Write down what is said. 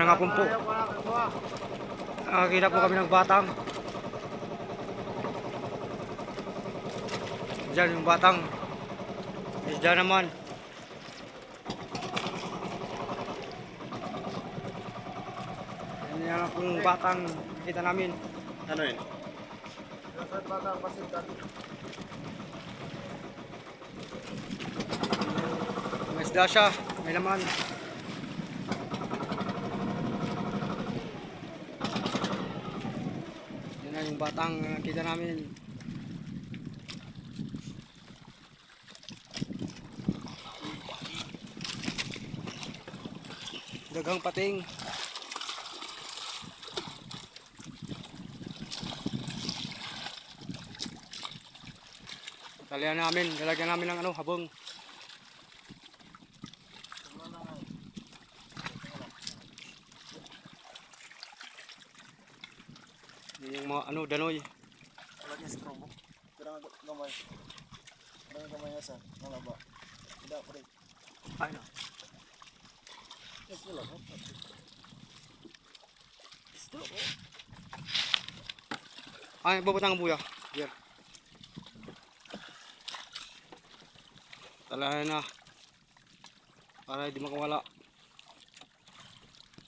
Magandang hapon po. Nakakita po kami ng batang. Diyan yung batang. Isda naman. Yan pong batang kita namin. Ano yun? May isda siya. May laman. Na yung batang nakita namin. Dagang pating. Talian namin, lalagyan namin ng ano, habong. Yung mga ano, danoy. Gamay. Gamay nalaba. Hindi ako rin. Ay na. Yes, wala ko. Ay, babutang ang buya. Talahan na. Para hindi makawala.